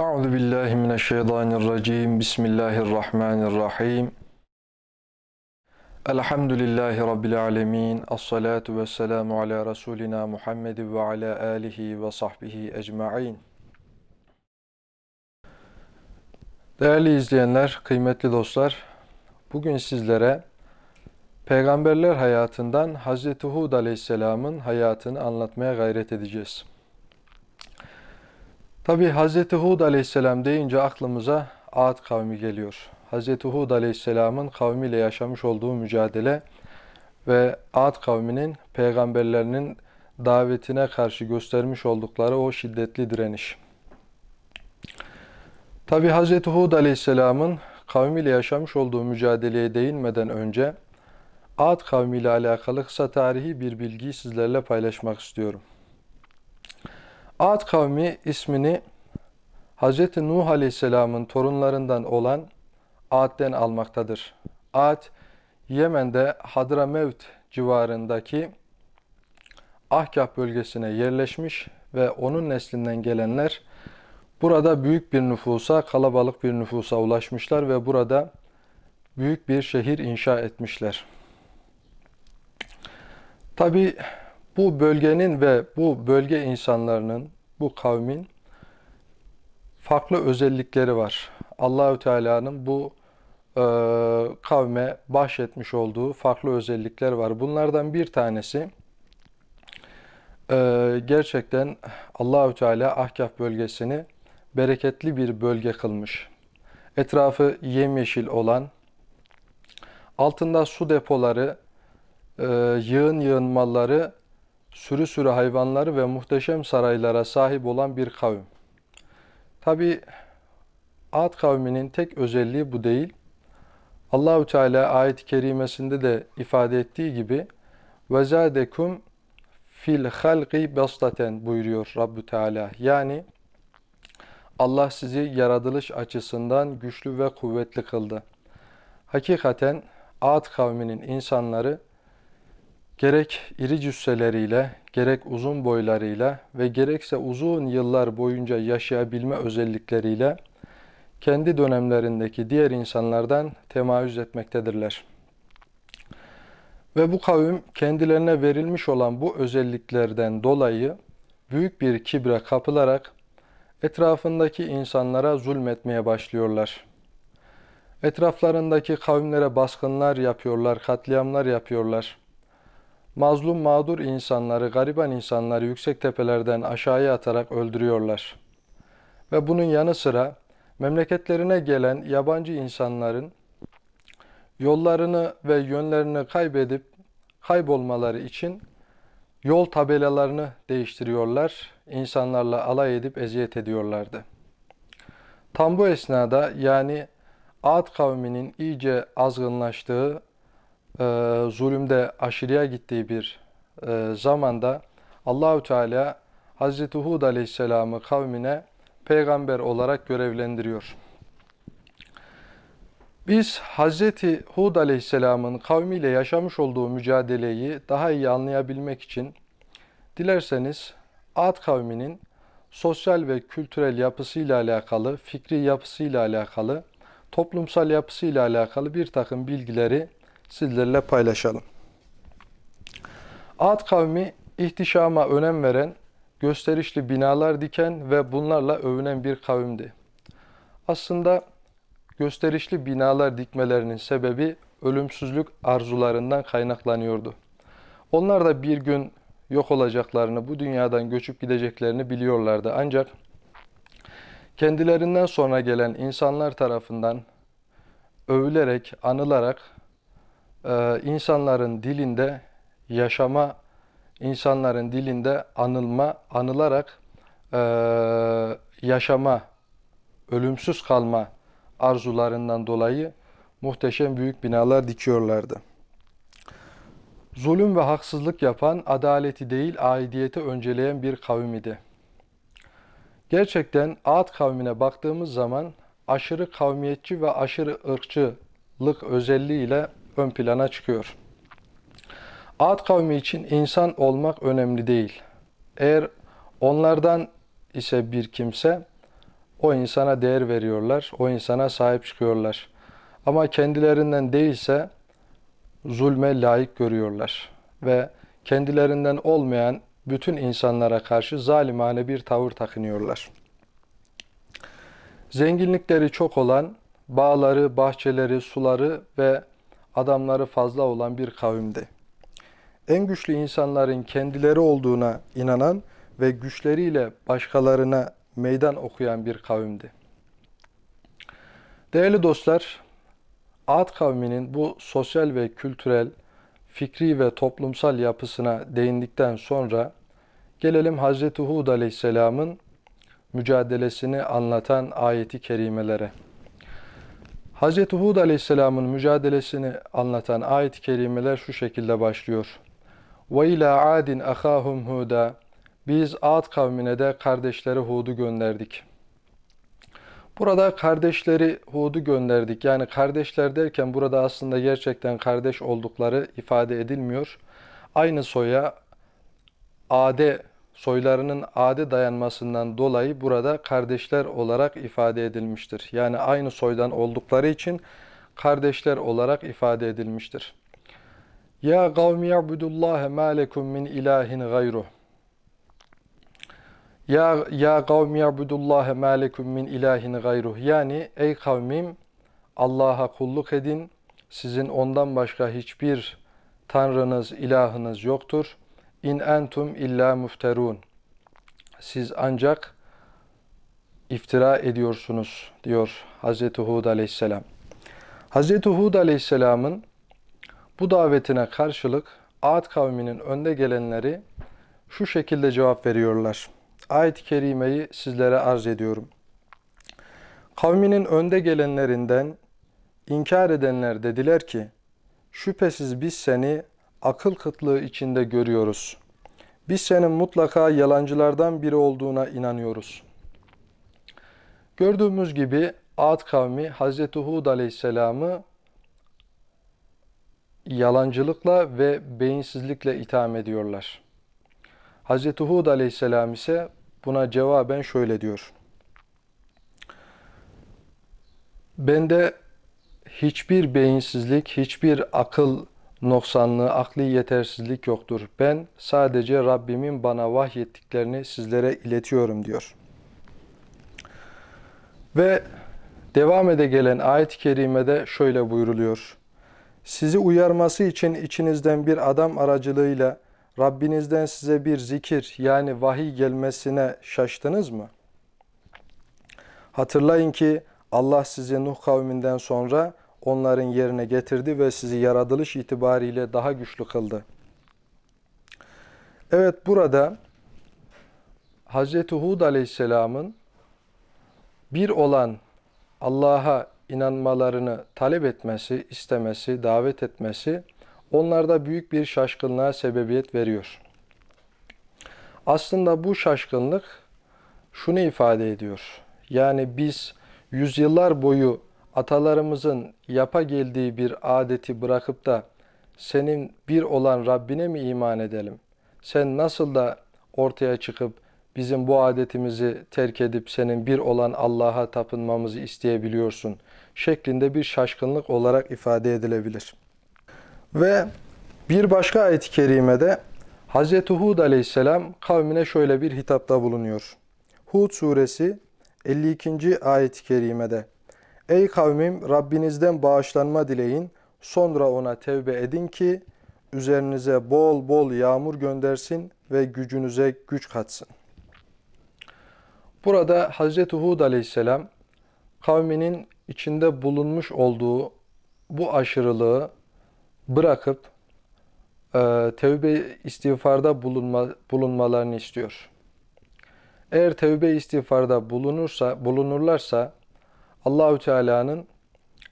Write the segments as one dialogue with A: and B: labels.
A: Euzu billahi mineşşeytanirracim. Bismillahirrahmanirrahim. Elhamdülillahi rabbil alamin. Essalatu vesselamu ala rasulina Muhammed ve ala alihi ve sahbihi ecmaîn. Değerli izleyenler, kıymetli dostlar, bugün sizlere peygamberler hayatından Hz. Hud aleyhisselamın hayatını anlatmaya gayret edeceğiz. Tabi Hz. Hud aleyhisselam deyince aklımıza Ad kavmi geliyor. Hz. Hud aleyhisselamın kavmiyle yaşamış olduğu mücadele ve Ad kavminin peygamberlerinin davetine karşı göstermiş oldukları o şiddetli direniş. Tabi Hz. Hud aleyhisselamın kavmiyle yaşamış olduğu mücadeleye değinmeden önce Ad kavmiyle alakalı kısa tarihi bir bilgiyi sizlerle paylaşmak istiyorum. Ad kavmi ismini Hz. Nuh Aleyhisselam'ın torunlarından olan Ad'den almaktadır. Ad, Yemen'de Hadramevt civarındaki Ahkaf bölgesine yerleşmiş ve onun neslinden gelenler burada büyük bir nüfusa, kalabalık bir nüfusa ulaşmışlar ve burada büyük bir şehir inşa etmişler. Tabi bu bölgenin ve bu bölge insanlarının, bu kavmin farklı özellikleri var. Allahü Teala'nın bu e, kavme bahşetmiş olduğu farklı özellikler var. Bunlardan bir tanesi e, gerçekten Allahü Teala Ahkaf bölgesini bereketli bir bölge kılmış. Etrafı yemyeşil olan, altında su depoları, e, yığın yığın malları, sürü sürü hayvanları ve muhteşem saraylara sahip olan bir kavim. Tabi Ad kavminin tek özelliği bu değil. Allahü Teala ayet-i kerimesinde de ifade ettiği gibi ve zadekum fil halqi bastaten buyuruyor Rabbü Teala. Yani Allah sizi yaratılış açısından güçlü ve kuvvetli kıldı. Hakikaten Ad kavminin insanları gerek iri cüsseleriyle, gerek uzun boylarıyla ve gerekse uzun yıllar boyunca yaşayabilme özellikleriyle kendi dönemlerindeki diğer insanlardan temayüz etmektedirler. Ve bu kavim kendilerine verilmiş olan bu özelliklerden dolayı büyük bir kibre kapılarak etrafındaki insanlara zulmetmeye başlıyorlar. Etraflarındaki kavimlere baskınlar yapıyorlar, katliamlar yapıyorlar mazlum mağdur insanları, gariban insanları yüksek tepelerden aşağıya atarak öldürüyorlar. Ve bunun yanı sıra memleketlerine gelen yabancı insanların yollarını ve yönlerini kaybedip kaybolmaları için yol tabelalarını değiştiriyorlar. insanlarla alay edip eziyet ediyorlardı. Tam bu esnada yani Ad kavminin iyice azgınlaştığı e, zulümde aşırıya gittiği bir e, zamanda Allahü Teala Hazreti Hud Aleyhisselam'ı kavmine peygamber olarak görevlendiriyor. Biz Hazreti Hud Aleyhisselam'ın kavmiyle yaşamış olduğu mücadeleyi daha iyi anlayabilmek için dilerseniz Ad kavminin sosyal ve kültürel yapısıyla alakalı, fikri yapısıyla alakalı, toplumsal yapısıyla alakalı bir takım bilgileri sizlerle paylaşalım. Ad kavmi ihtişama önem veren, gösterişli binalar diken ve bunlarla övünen bir kavimdi. Aslında gösterişli binalar dikmelerinin sebebi ölümsüzlük arzularından kaynaklanıyordu. Onlar da bir gün yok olacaklarını, bu dünyadan göçüp gideceklerini biliyorlardı. Ancak kendilerinden sonra gelen insanlar tarafından övülerek, anılarak e, insanların dilinde yaşama, insanların dilinde anılma, anılarak e, yaşama, ölümsüz kalma arzularından dolayı muhteşem büyük binalar dikiyorlardı. Zulüm ve haksızlık yapan, adaleti değil aidiyeti önceleyen bir kavim idi. Gerçekten Ad kavmine baktığımız zaman aşırı kavmiyetçi ve aşırı ırkçılık özelliğiyle ön plana çıkıyor. Ad kavmi için insan olmak önemli değil. Eğer onlardan ise bir kimse o insana değer veriyorlar, o insana sahip çıkıyorlar. Ama kendilerinden değilse zulme layık görüyorlar ve kendilerinden olmayan bütün insanlara karşı zalimane bir tavır takınıyorlar. Zenginlikleri çok olan, bağları, bahçeleri, suları ve adamları fazla olan bir kavimdi. En güçlü insanların kendileri olduğuna inanan ve güçleriyle başkalarına meydan okuyan bir kavimdi. Değerli dostlar, Ad kavminin bu sosyal ve kültürel, fikri ve toplumsal yapısına değindikten sonra gelelim Hz. Hud Aleyhisselam'ın mücadelesini anlatan ayeti kerimelere. Hz. Hud Aleyhisselam'ın mücadelesini anlatan ayet-i kerimeler şu şekilde başlıyor. وَاِلَى عَادٍ اَخَاهُمْ هُودًا Biz Ad kavmine de kardeşleri Hud'u gönderdik. Burada kardeşleri Hud'u gönderdik. Yani kardeşler derken burada aslında gerçekten kardeş oldukları ifade edilmiyor. Aynı soya ade soylarının ade dayanmasından dolayı burada kardeşler olarak ifade edilmiştir. Yani aynı soydan oldukları için kardeşler olarak ifade edilmiştir. Ya kavmi ya'budullaha ma lekum min ilahin gayruh. Ya ya kavmi ya'budullaha ma lekum min ilahin gayruh. Yani ey kavmim Allah'a kulluk edin. Sizin ondan başka hiçbir tanrınız, ilahınız yoktur. İn entum illa müfterun. Siz ancak iftira ediyorsunuz diyor Hz. Hud aleyhisselam. Hz. Hud aleyhisselamın bu davetine karşılık Ad kavminin önde gelenleri şu şekilde cevap veriyorlar. Ayet-i kerimeyi sizlere arz ediyorum. Kavminin önde gelenlerinden inkar edenler dediler ki, şüphesiz biz seni akıl kıtlığı içinde görüyoruz. Biz senin mutlaka yalancılardan biri olduğuna inanıyoruz. Gördüğümüz gibi Ad kavmi Hz. Hud aleyhisselamı yalancılıkla ve beyinsizlikle itham ediyorlar. Hz. Hud aleyhisselam ise buna cevaben şöyle diyor. Bende hiçbir beyinsizlik, hiçbir akıl noksanlığı, akli yetersizlik yoktur. Ben sadece Rabbimin bana vahyettiklerini sizlere iletiyorum diyor. Ve devam ede gelen ayet-i kerimede şöyle buyruluyor. Sizi uyarması için içinizden bir adam aracılığıyla Rabbinizden size bir zikir yani vahiy gelmesine şaştınız mı? Hatırlayın ki Allah sizi Nuh kavminden sonra onların yerine getirdi ve sizi yaratılış itibariyle daha güçlü kıldı. Evet burada Hz. Hud aleyhisselamın bir olan Allah'a inanmalarını talep etmesi, istemesi, davet etmesi onlarda büyük bir şaşkınlığa sebebiyet veriyor. Aslında bu şaşkınlık şunu ifade ediyor. Yani biz yüzyıllar boyu atalarımızın yapa geldiği bir adeti bırakıp da senin bir olan Rabbine mi iman edelim? Sen nasıl da ortaya çıkıp bizim bu adetimizi terk edip senin bir olan Allah'a tapınmamızı isteyebiliyorsun şeklinde bir şaşkınlık olarak ifade edilebilir. Ve bir başka ayet-i kerimede Hz. Hud aleyhisselam kavmine şöyle bir hitapta bulunuyor. Hud suresi 52. ayet-i kerimede Ey kavmim Rabbinizden bağışlanma dileyin sonra ona tevbe edin ki üzerinize bol bol yağmur göndersin ve gücünüze güç katsın. Burada Hz. Hud aleyhisselam kavminin içinde bulunmuş olduğu bu aşırılığı bırakıp e, tevbe istiğfarda bulunma, bulunmalarını istiyor. Eğer tevbe istiğfarda bulunursa, bulunurlarsa Allahü Teala'nın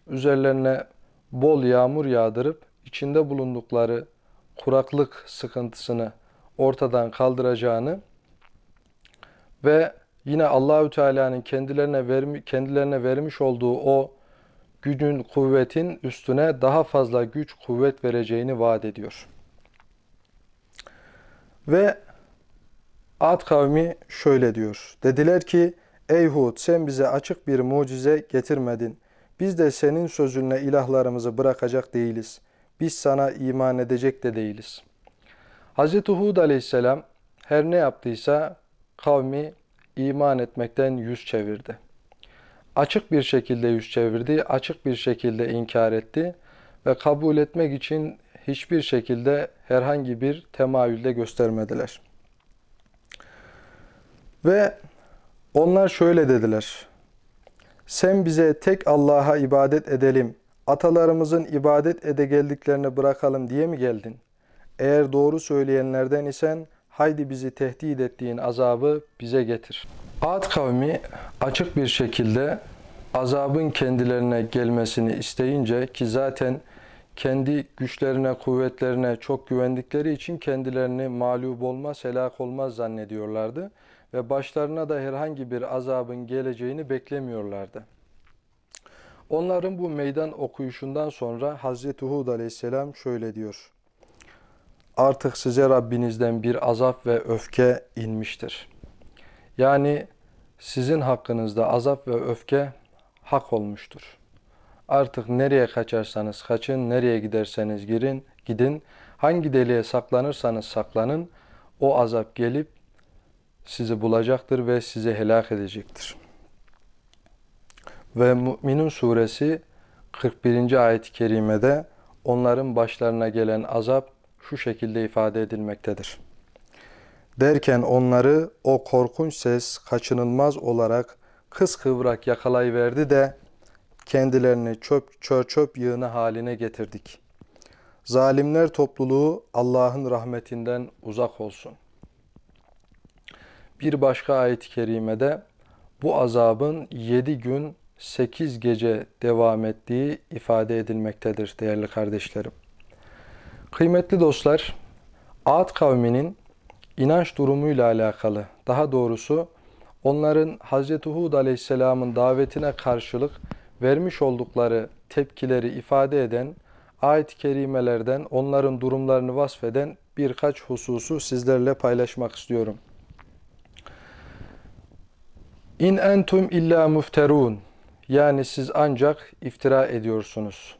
A: üzerlerine bol yağmur yağdırıp içinde bulundukları kuraklık sıkıntısını ortadan kaldıracağını ve yine Allahü Teala'nın kendilerine vermi, kendilerine vermiş olduğu o gücün, kuvvetin üstüne daha fazla güç, kuvvet vereceğini vaat ediyor. Ve Ad kavmi şöyle diyor. Dediler ki, Ey Hud sen bize açık bir mucize getirmedin. Biz de senin sözünle ilahlarımızı bırakacak değiliz. Biz sana iman edecek de değiliz. Hz. Hud aleyhisselam her ne yaptıysa kavmi iman etmekten yüz çevirdi. Açık bir şekilde yüz çevirdi, açık bir şekilde inkar etti ve kabul etmek için hiçbir şekilde herhangi bir temayülde göstermediler. Ve onlar şöyle dediler. Sen bize tek Allah'a ibadet edelim, atalarımızın ibadet ede geldiklerini bırakalım diye mi geldin? Eğer doğru söyleyenlerden isen haydi bizi tehdit ettiğin azabı bize getir. Ad kavmi açık bir şekilde azabın kendilerine gelmesini isteyince ki zaten kendi güçlerine, kuvvetlerine çok güvendikleri için kendilerini mağlup olmaz, helak olmaz zannediyorlardı ve başlarına da herhangi bir azabın geleceğini beklemiyorlardı. Onların bu meydan okuyuşundan sonra Hazreti Hud aleyhisselam şöyle diyor. Artık size Rabbinizden bir azap ve öfke inmiştir. Yani sizin hakkınızda azap ve öfke hak olmuştur. Artık nereye kaçarsanız kaçın, nereye giderseniz girin, gidin, hangi deliğe saklanırsanız saklanın, o azap gelip sizi bulacaktır ve sizi helak edecektir. Ve Mü'minun suresi 41. ayet-i kerimede onların başlarına gelen azap şu şekilde ifade edilmektedir. Derken onları o korkunç ses kaçınılmaz olarak kıskıvrak yakalayıverdi de kendilerini çöp çör çöp yığını haline getirdik. Zalimler topluluğu Allah'ın rahmetinden uzak olsun. Bir başka ayet-i kerimede bu azabın yedi gün sekiz gece devam ettiği ifade edilmektedir değerli kardeşlerim. Kıymetli dostlar, Ad kavminin inanç durumuyla alakalı, daha doğrusu onların Hz. Hud aleyhisselamın davetine karşılık vermiş oldukları tepkileri ifade eden ayet-i kerimelerden onların durumlarını vasfeden birkaç hususu sizlerle paylaşmak istiyorum. İn entum illa mufterun. Yani siz ancak iftira ediyorsunuz.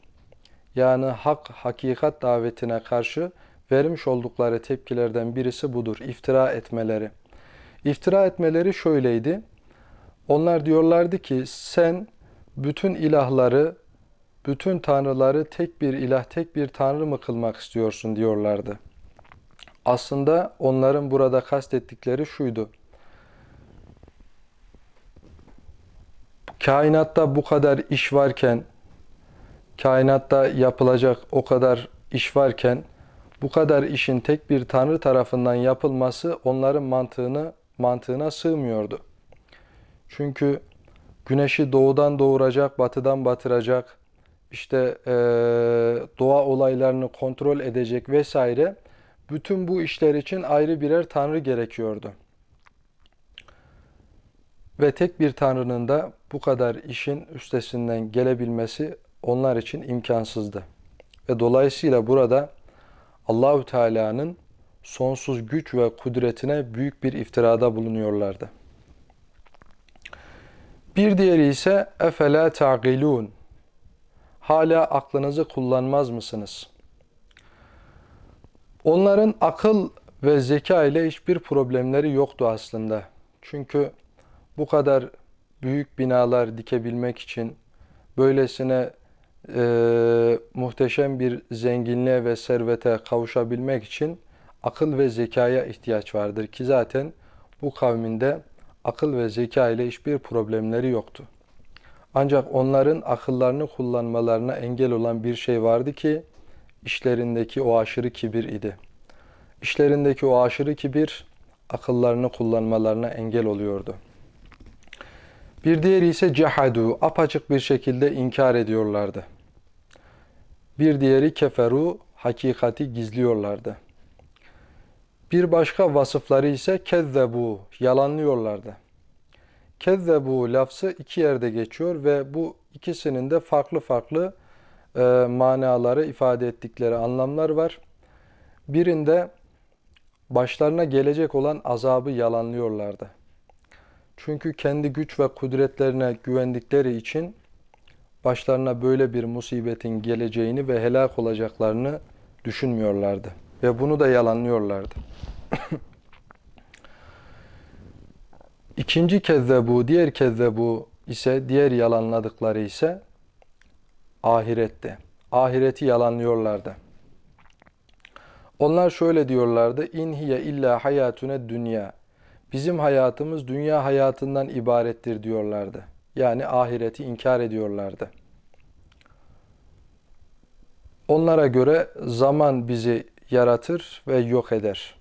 A: Yani hak, hakikat davetine karşı vermiş oldukları tepkilerden birisi budur. İftira etmeleri. İftira etmeleri şöyleydi. Onlar diyorlardı ki sen bütün ilahları, bütün tanrıları tek bir ilah, tek bir tanrı mı kılmak istiyorsun diyorlardı. Aslında onların burada kastettikleri şuydu. Kainatta bu kadar iş varken, kainatta yapılacak o kadar iş varken, bu kadar işin tek bir tanrı tarafından yapılması onların mantığını mantığına sığmıyordu. Çünkü güneşi doğudan doğuracak, batıdan batıracak, işte e, doğa olaylarını kontrol edecek vesaire bütün bu işler için ayrı birer tanrı gerekiyordu. Ve tek bir tanrının da bu kadar işin üstesinden gelebilmesi onlar için imkansızdı. Ve dolayısıyla burada Allahü Teala'nın sonsuz güç ve kudretine büyük bir iftirada bulunuyorlardı. Bir diğeri ise efela ta'gilun. Hala aklınızı kullanmaz mısınız? Onların akıl ve zeka ile hiçbir problemleri yoktu aslında. Çünkü bu kadar büyük binalar dikebilmek için böylesine e, muhteşem bir zenginliğe ve servete kavuşabilmek için akıl ve zekaya ihtiyaç vardır ki zaten bu kavminde akıl ve zeka ile hiçbir problemleri yoktu. Ancak onların akıllarını kullanmalarına engel olan bir şey vardı ki işlerindeki o aşırı kibir idi. İşlerindeki o aşırı kibir akıllarını kullanmalarına engel oluyordu. Bir diğeri ise cehadu, apaçık bir şekilde inkar ediyorlardı. Bir diğeri keferu, hakikati gizliyorlardı. Bir başka vasıfları ise kezzebu, yalanlıyorlardı. Kezzebu lafzı iki yerde geçiyor ve bu ikisinin de farklı farklı e, manaları ifade ettikleri anlamlar var. Birinde başlarına gelecek olan azabı yalanlıyorlardı. Çünkü kendi güç ve kudretlerine güvendikleri için başlarına böyle bir musibetin geleceğini ve helak olacaklarını düşünmüyorlardı. Ve bunu da yalanlıyorlardı. İkinci kezzebu, diğer kezzebu ise, diğer yalanladıkları ise ahirette. Ahireti yalanlıyorlardı. Onlar şöyle diyorlardı. İn hiye illa hayatune dünya. Bizim hayatımız dünya hayatından ibarettir diyorlardı. Yani ahireti inkar ediyorlardı. Onlara göre zaman bizi yaratır ve yok eder.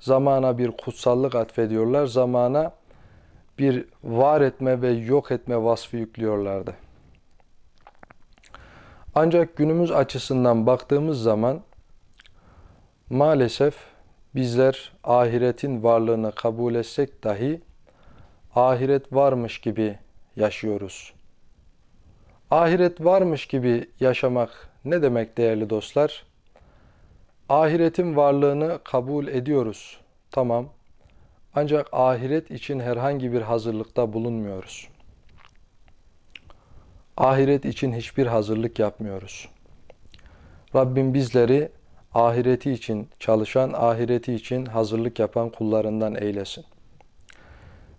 A: Zamana bir kutsallık atfediyorlar. Zamana bir var etme ve yok etme vasfı yüklüyorlardı. Ancak günümüz açısından baktığımız zaman maalesef bizler ahiretin varlığını kabul etsek dahi ahiret varmış gibi yaşıyoruz. Ahiret varmış gibi yaşamak ne demek değerli dostlar? Ahiretin varlığını kabul ediyoruz. Tamam. Ancak ahiret için herhangi bir hazırlıkta bulunmuyoruz. Ahiret için hiçbir hazırlık yapmıyoruz. Rabbim bizleri ahireti için çalışan, ahireti için hazırlık yapan kullarından eylesin.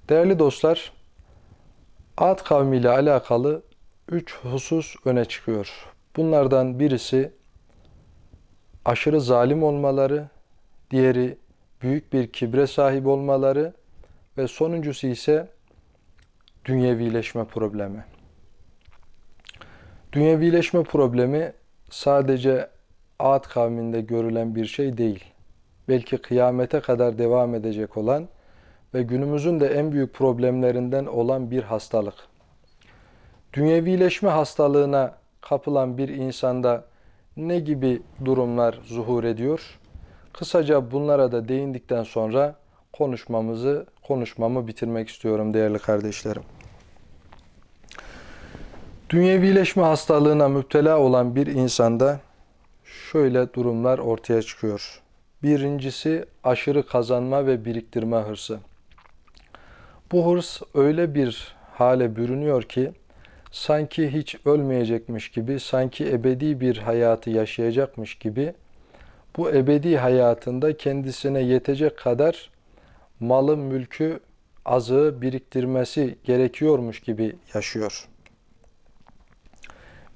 A: Değerli dostlar, Ad kavmiyle alakalı üç husus öne çıkıyor. Bunlardan birisi aşırı zalim olmaları, diğeri büyük bir kibre sahip olmaları ve sonuncusu ise dünyevileşme problemi. Dünyevileşme problemi sadece Ad kavminde görülen bir şey değil. Belki kıyamete kadar devam edecek olan ve günümüzün de en büyük problemlerinden olan bir hastalık. Dünyevileşme hastalığına kapılan bir insanda ne gibi durumlar zuhur ediyor? Kısaca bunlara da değindikten sonra konuşmamızı, konuşmamı bitirmek istiyorum değerli kardeşlerim. Dünyevileşme hastalığına müptela olan bir insanda şöyle durumlar ortaya çıkıyor. Birincisi aşırı kazanma ve biriktirme hırsı. Bu hırs öyle bir hale bürünüyor ki sanki hiç ölmeyecekmiş gibi, sanki ebedi bir hayatı yaşayacakmış gibi bu ebedi hayatında kendisine yetecek kadar malı, mülkü, azığı biriktirmesi gerekiyormuş gibi yaşıyor.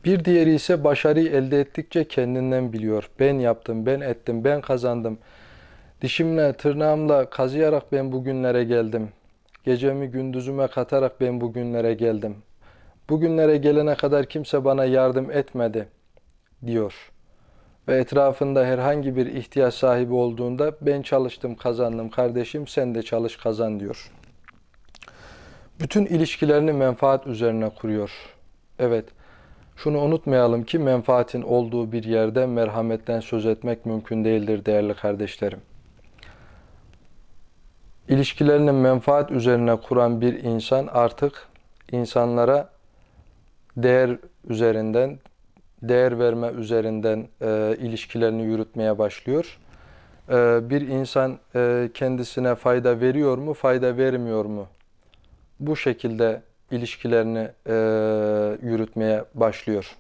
A: Bir diğeri ise başarıyı elde ettikçe kendinden biliyor. Ben yaptım, ben ettim, ben kazandım. Dişimle, tırnağımla kazıyarak ben bugünlere geldim. Gecemi gündüzüme katarak ben bugünlere geldim. Bugünlere gelene kadar kimse bana yardım etmedi diyor. Ve etrafında herhangi bir ihtiyaç sahibi olduğunda ben çalıştım kazandım kardeşim sen de çalış kazan diyor. Bütün ilişkilerini menfaat üzerine kuruyor. Evet, şunu unutmayalım ki menfaatin olduğu bir yerde merhametten söz etmek mümkün değildir değerli kardeşlerim. İlişkilerini menfaat üzerine kuran bir insan artık insanlara değer üzerinden, değer verme üzerinden e, ilişkilerini yürütmeye başlıyor. E, bir insan e, kendisine fayda veriyor mu, fayda vermiyor mu? Bu şekilde ilişkilerini e, yürütmeye başlıyor.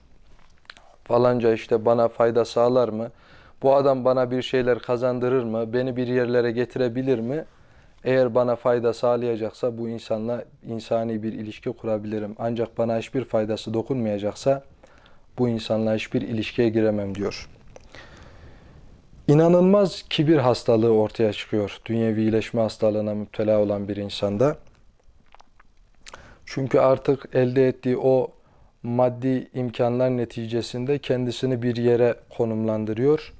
A: Falanca işte bana fayda sağlar mı? Bu adam bana bir şeyler kazandırır mı? Beni bir yerlere getirebilir mi? Eğer bana fayda sağlayacaksa bu insanla insani bir ilişki kurabilirim. Ancak bana hiçbir faydası dokunmayacaksa bu insanla hiçbir ilişkiye giremem diyor. İnanılmaz kibir hastalığı ortaya çıkıyor. Dünyevileşme hastalığına müptela olan bir insanda. Çünkü artık elde ettiği o maddi imkanlar neticesinde kendisini bir yere konumlandırıyor.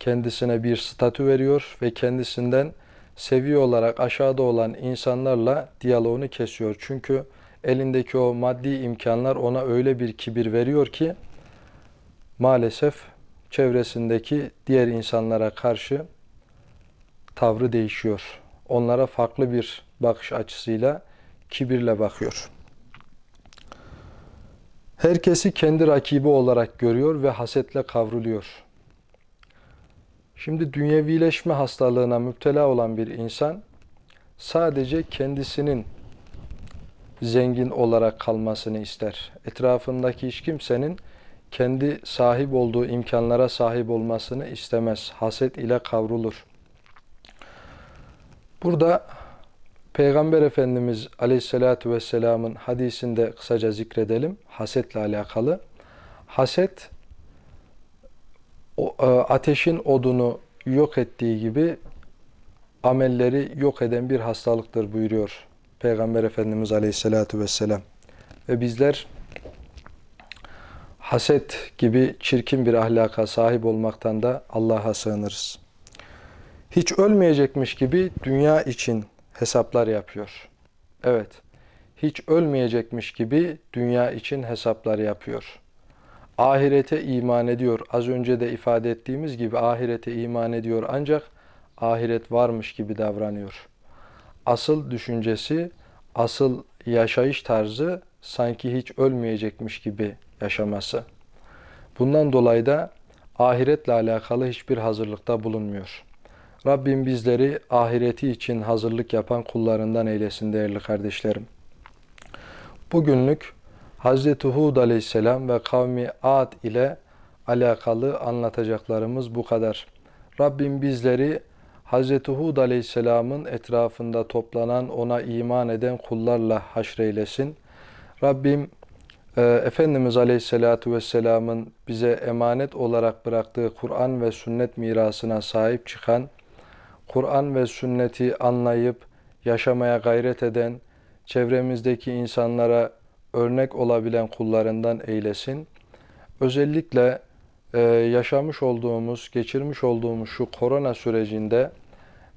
A: Kendisine bir statü veriyor ve kendisinden seviye olarak aşağıda olan insanlarla diyaloğunu kesiyor. Çünkü elindeki o maddi imkanlar ona öyle bir kibir veriyor ki maalesef çevresindeki diğer insanlara karşı tavrı değişiyor. Onlara farklı bir bakış açısıyla kibirle bakıyor. Herkesi kendi rakibi olarak görüyor ve hasetle kavruluyor. Şimdi dünyevileşme hastalığına müptela olan bir insan sadece kendisinin zengin olarak kalmasını ister. Etrafındaki hiç kimsenin kendi sahip olduğu imkanlara sahip olmasını istemez. Haset ile kavrulur. Burada Peygamber Efendimiz Aleyhisselatü Vesselam'ın hadisinde kısaca zikredelim. Hasetle alakalı. Haset e, ateşin odunu yok ettiği gibi amelleri yok eden bir hastalıktır buyuruyor Peygamber Efendimiz Aleyhisselatü Vesselam. Ve bizler haset gibi çirkin bir ahlaka sahip olmaktan da Allah'a sığınırız. Hiç ölmeyecekmiş gibi dünya için hesaplar yapıyor. Evet, hiç ölmeyecekmiş gibi dünya için hesaplar yapıyor. Ahirete iman ediyor. Az önce de ifade ettiğimiz gibi ahirete iman ediyor ancak ahiret varmış gibi davranıyor. Asıl düşüncesi, asıl yaşayış tarzı sanki hiç ölmeyecekmiş gibi yaşaması. Bundan dolayı da ahiretle alakalı hiçbir hazırlıkta bulunmuyor. Rabbim bizleri ahireti için hazırlık yapan kullarından eylesin değerli kardeşlerim. Bugünlük Hazreti Hud aleyhisselam ve kavmi Ad ile alakalı anlatacaklarımız bu kadar. Rabbim bizleri Hazreti Hud aleyhisselamın etrafında toplanan ona iman eden kullarla haşreylesin. Rabbim e, Efendimiz aleyhissalatu vesselamın bize emanet olarak bıraktığı Kur'an ve sünnet mirasına sahip çıkan, Kur'an ve sünneti anlayıp yaşamaya gayret eden, çevremizdeki insanlara örnek olabilen kullarından eylesin. Özellikle e, yaşamış olduğumuz, geçirmiş olduğumuz şu korona sürecinde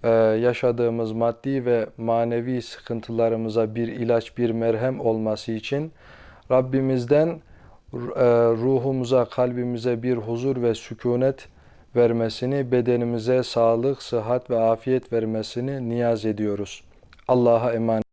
A: e, yaşadığımız maddi ve manevi sıkıntılarımıza bir ilaç, bir merhem olması için Rabbimizden e, ruhumuza, kalbimize bir huzur ve sükunet vermesini, bedenimize sağlık, sıhhat ve afiyet vermesini niyaz ediyoruz. Allah'a emanet.